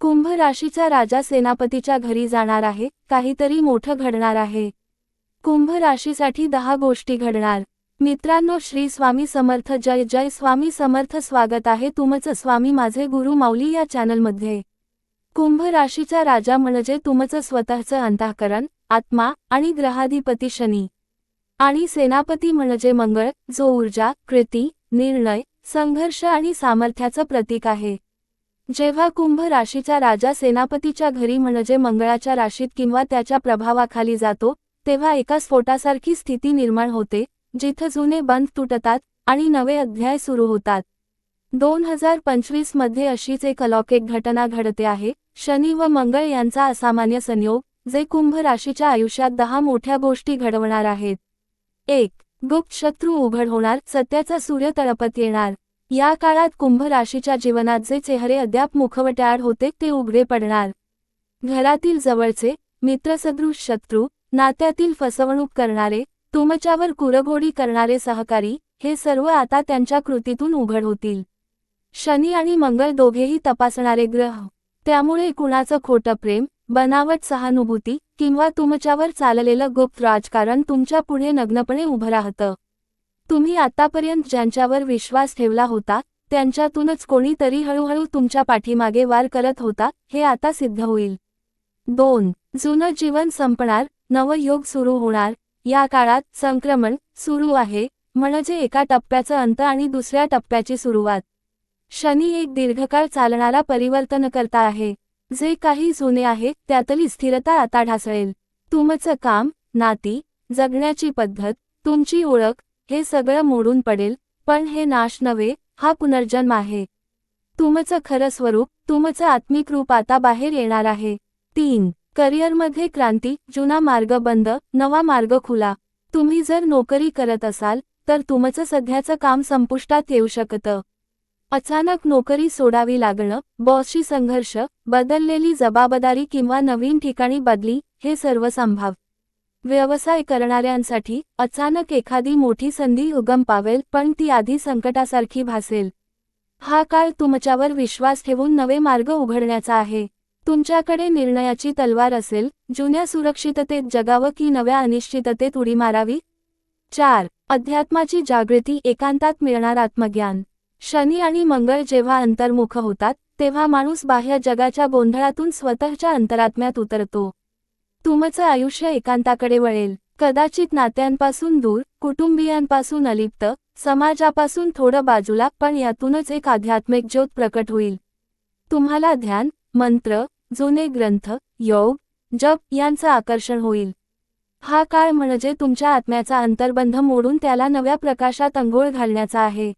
कुंभ राशीचा राजा सेनापतीच्या घरी जाणार आहे काहीतरी मोठं घडणार आहे. कुंभ राशीसाठी दहा गोष्टी घडणार. मित्रांनो श्री स्वामी समर्थ जय जय स्वामी समर्थ स्वागत आहे तुमचं स्वामी माझे गुरु माऊली या चॅनलमध्ये. कुंभ राशीचा राजा म्हणजे तुमचं स्वतःचं अंतःकरण आत्मा आणि ग्रहाधिपती शनी. आणि सेनापती म्हणजे मंगळ जो ऊर्जा कृती निर्णय संघर्ष आणि सामर्थ्याचं प्रतीक आहे. जेव्हा कुंभ राशीचा राजा सेनापतीच्या घरी म्हणजे मंगळाच्या राशीत किंवा त्याच्या प्रभावाखाली जातो तेव्हा एका स्फोटासारखी स्थिती निर्माण होते जिथं जुने बंद तुटतात आणि नवे अध्याय सुरू होतात. दोन हजार पंचवीसमध्ये अशीच एक अलौकिक घटना घडते आहे. शनी व मंगळ यांचा असामान्य संयोग जे कुंभ राशीच्या आयुष्यात दहा मोठ्या गोष्टी घडवणार आहेत. एक गुप्त शत्रू उघड होणार सत्याचा सूर्य तळपत येणार. या काळात कुंभ राशीच्या जीवनात जे चेहरे अद्याप मुखवट्याआड होते ते उघडे पडणार. घरातील जवळचे मित्रसदृश शत्रू नात्यातील फसवणूक करणारे तुमच्यावर कुरघोडी करणारे सहकारी हे सर्व आता त्यांच्या कृतीतून उघड होतील. शनी आणि मंगळ दोघेही तपासणारे ग्रह. त्यामुळे कुणाचं खोटं प्रेम बनावट सहानुभूती किंवा तुमच्यावर चाललेलं गुप्त राजकारण तुमच्यापुढे नग्नपणे उभं राहतं. तुम्ही आतापर्यंत ज्यांच्यावर विश्वास ठेवला होता त्यांच्यातूनच कोणीतरी हळूहळू तुमच्या पाठीमागे वार करत होता हे आता सिद्ध होईल. दोन जुनं जीवन संपणार नवयोग सुरू होणार या काळात संक्रमण सुरू आहे म्हणजे एका टप्प्याचं अंत आणि दुसऱ्या टप्प्याची सुरुवात. शनी एक दीर्घकाळ चालणारा परिवर्तनकर्ता आहे. जे काही जुने आहे त्यातली स्थिरता आता ढासळेल. तुमचं काम नाती जगण्याची पद्धत तुमची ओळख हे सगळं मोडून पडेल पण हे नाश नव्हे हा पुनर्जन्म आहे. तुमचं खरं स्वरूप तुमचं आत्मिक रूप आता बाहेर येणार आहे. तीन करिअरमध्ये क्रांती जुना मार्ग बंद नवा मार्ग खुला. तुम्ही जर नोकरी करत असाल तर तुमचं सध्याचं काम संपुष्टात येऊ शकतं. अचानक नोकरी सोडावी लागणं बॉसशी संघर्ष बदललेली जबाबदारी किंवा नवीन ठिकाणी बदली हे सर्व संभाव व्यवसाय करणाऱ्यांसाठी अचानक एखादी मोठी संधी उगम पावेल पण ती आधी संकटासारखी भासेल. हा काळ तुमच्यावर विश्वास ठेवून नवे मार्ग उघडण्याचा आहे. तुमच्याकडे निर्णयाची तलवार असेल जुन्या सुरक्षिततेत जगावं की नव्या अनिश्चिततेत उडी मारावी? चार. अध्यात्माची जागृती एकांतात मिळणार आत्मज्ञान. शनी आणि मंगळ जेव्हा अंतर्मुख होतात तेव्हा माणूस बाह्य जगाच्या गोंधळातून स्वतःच्या अंतरात्म्यात उतरतो. तुमचं आयुष्य एकांताकडे वळेल. कदाचित नात्यांपासून दूर कुटुंबियांपासून अलिप्त समाजापासून थोडं बाजूला पण यातूनच एक आध्यात्मिक ज्योत प्रकट होईल. तुम्हाला ध्यान मंत्र जुने ग्रंथ योग जप यांचं आकर्षण होईल. हा काळ म्हणजे तुमच्या आत्म्याचा अंतर्बंध मोडून त्याला नव्या प्रकाशात अंघोळ घालण्याचा आहे.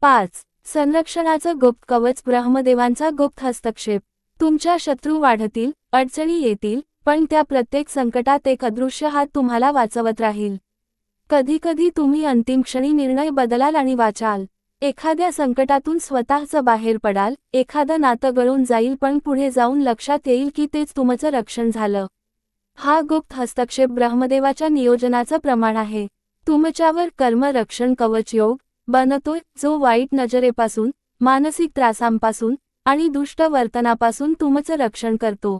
पाच. संरक्षणाचं गुप्त कवच ब्रह्मदेवांचा गुप्त हस्तक्षेप. तुमच्या शत्रू वाढतील अडचणी येतील पण त्या प्रत्येक संकटात एक अदृश्य हात तुम्हाला वाचवत राहील. कधीकधी तुम्ही अंतिम क्षणी निर्णय बदलाल आणि वाचाल. एखाद्या संकटातून स्वतःचं बाहेर पडाल एखादं नातं गळून जाईल पण पुढे जाऊन लक्षात येईल की तेच तुमचं रक्षण झालं. हा गुप्त हस्तक्षेप ब्रह्मदेवाच्या नियोजनाचं प्रमाण आहे. तुमच्यावर कर्म रक्षण कवच योग बनतोय जो वाईट नजरेपासून मानसिक त्रासांपासून आणि दुष्ट वर्तनापासून तुमचं रक्षण करतो.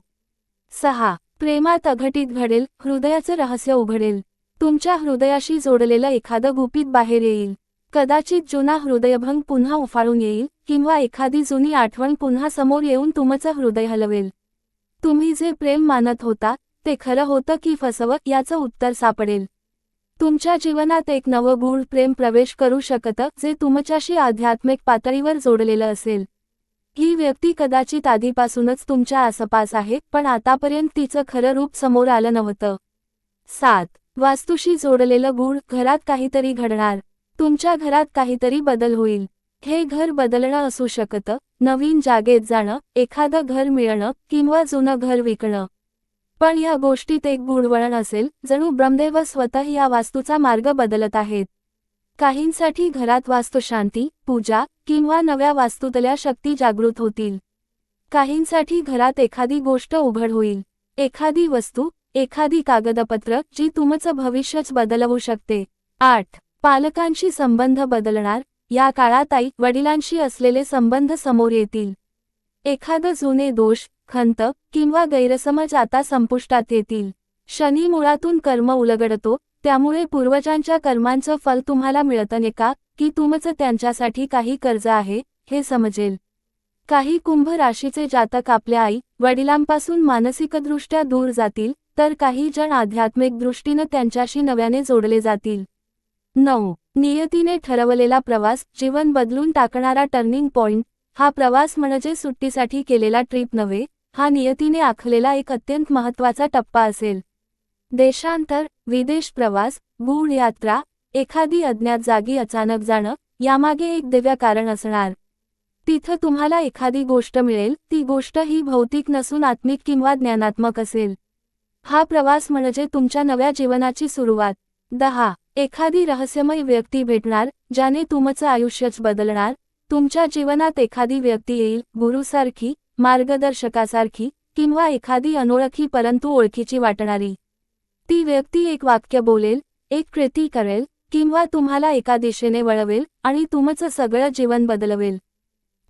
सहा प्रेमात अघटित घडेल हृदयाचं रहस्य उघडेल. तुमच्या हृदयाशी जोडलेलं एखादं गुपित बाहेर येईल. कदाचित जुना हृदयभंग पुन्हा उफाळून येईल किंवा एखादी जुनी आठवण पुन्हा समोर येऊन तुमचं हृदय हलवेल. तुम्ही जे प्रेम मानत होता ते खरं होतं की फसवं याचं उत्तर सापडेल. तुमच्या जीवनात एक नवं गूढ प्रेम प्रवेश करू शकतं जे तुमच्याशी आध्यात्मिक पातळीवर जोडलेलं असेल. ही व्यक्ती कदाचित आधीपासूनच तुमच्या आसपास आहे पण आतापर्यंत तिचं खरं रूप समोर आलं नव्हतं. सात. वास्तूशी जोडलेलं गूढ घरात काहीतरी घडणार. तुमच्या घरात काहीतरी बदल होईल. हे घर बदलणं असू शकतं नवीन जागेत जाणं एखादं घर मिळणं किंवा जुनं घर विकणं. पण या गोष्टीत एक गुणवळण असेल जणू ब्रह्मदेव स्वतः या वास्तूचा मार्ग बदलत आहेत. काहींसाठी घरात वास्तुशांती पूजा किंवा नव्या वास्तुतल्या शक्ती जागृत होतील. काहींसाठी घरात एखादी गोष्ट उघड होईल. एखादी वस्तू एखादी कागदपत्र जी तुमचं भविष्यच बदलवू शकते. आठ. पालकांशी संबंध बदलणार. या काळात आई वडिलांशी असलेले संबंध समोर येतील. एखादं जुने दोष खंत किंवा गैरसमज आता संपुष्टात येतील. शनी मुळातून कर्म उलगडतो त्यामुळे पूर्वजांच्या कर्मांचं फल तुम्हाला मिळतं का की तुमचं त्यांच्यासाठी काही कर्ज आहे हे समजेल. काही कुंभ राशीचे जातक आपल्या आई वडिलांपासून मानसिकदृष्ट्या दूर जातील तर काही जण आध्यात्मिक दृष्टीनं त्यांच्याशी नव्याने जोडले जातील. नऊ. नियतीने ठरवलेला प्रवास जीवन बदलून टाकणारा टर्निंग पॉइंट हा प्रवास म्हणजे सुट्टीसाठी केलेला ट्रिप नव्हे हा नियतीने आखलेला एक अत्यंत महत्त्वाचा टप्पा असेल. देशांतर विदेश प्रवास गूढ यात्रा एखादी अज्ञात जागी अचानक जाणं यामागे एक दिव्य कारण असणार. तिथं तुम्हाला एखादी गोष्ट मिळेल ती गोष्ट ही भौतिक नसून आत्मिक किंवा ज्ञानात्मक असेल. हा प्रवास म्हणजे तुमच्या नव्या जीवनाची सुरुवात. दहा. एखादी रहस्यमय व्यक्ती भेटणार ज्याने तुमचं आयुष्यच बदलणार. तुमच्या जीवनात एखादी व्यक्ती येईल गुरुसारखी मार्गदर्शकासारखी किंवा एखादी अनोळखी परंतु ओळखीची वाटणारी. ती व्यक्ती एक वाक्य बोलेल एक कृती करेल किंवा तुम्हाला एका दिशेने वळवेल आणि तुमचं सगळं जीवन बदलवेल.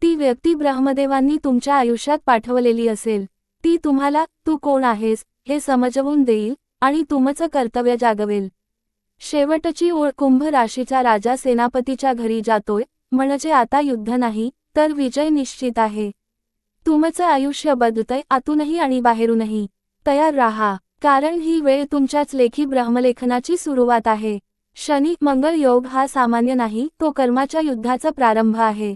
ती व्यक्ती ब्रह्मदेवांनी तुमच्या आयुष्यात पाठवलेली असेल. ती तुम्हाला तू कोण आहेस हे समजवून देईल आणि तुमचं कर्तव्य जागवेल. शेवटची ओळ कुंभ राशीचा राजा सेनापतीच्या घरी जातोय म्हणजे आता युद्ध नाही तर विजय निश्चित आहे. तुमचं आयुष्य बदलतंय आतूनही आणि बाहेरूनही. तयार राहा. कारण ही वेळ तुमच्याच लेखी ब्रह्मलेखनाची सुरुवात आहे. शनी मंगल योग हा सामान्य नाही तो कर्माच्या युद्धाचा प्रारंभ आहे.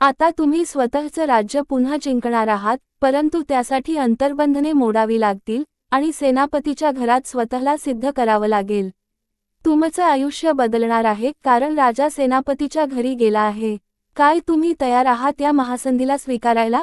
आता तुम्ही स्वतःचं राज्य पुन्हा जिंकणार आहात परंतु त्यासाठी अंतर्बंधने मोडावी लागतील आणि सेनापतीच्या घरात स्वतःला सिद्ध करावं लागेल. तुमचं आयुष्य बदलणार आहे कारण राजा सेनापतीच्या घरी गेला आहे. काय तुम्ही तयार आहात या महासंधीला स्वीकारायला?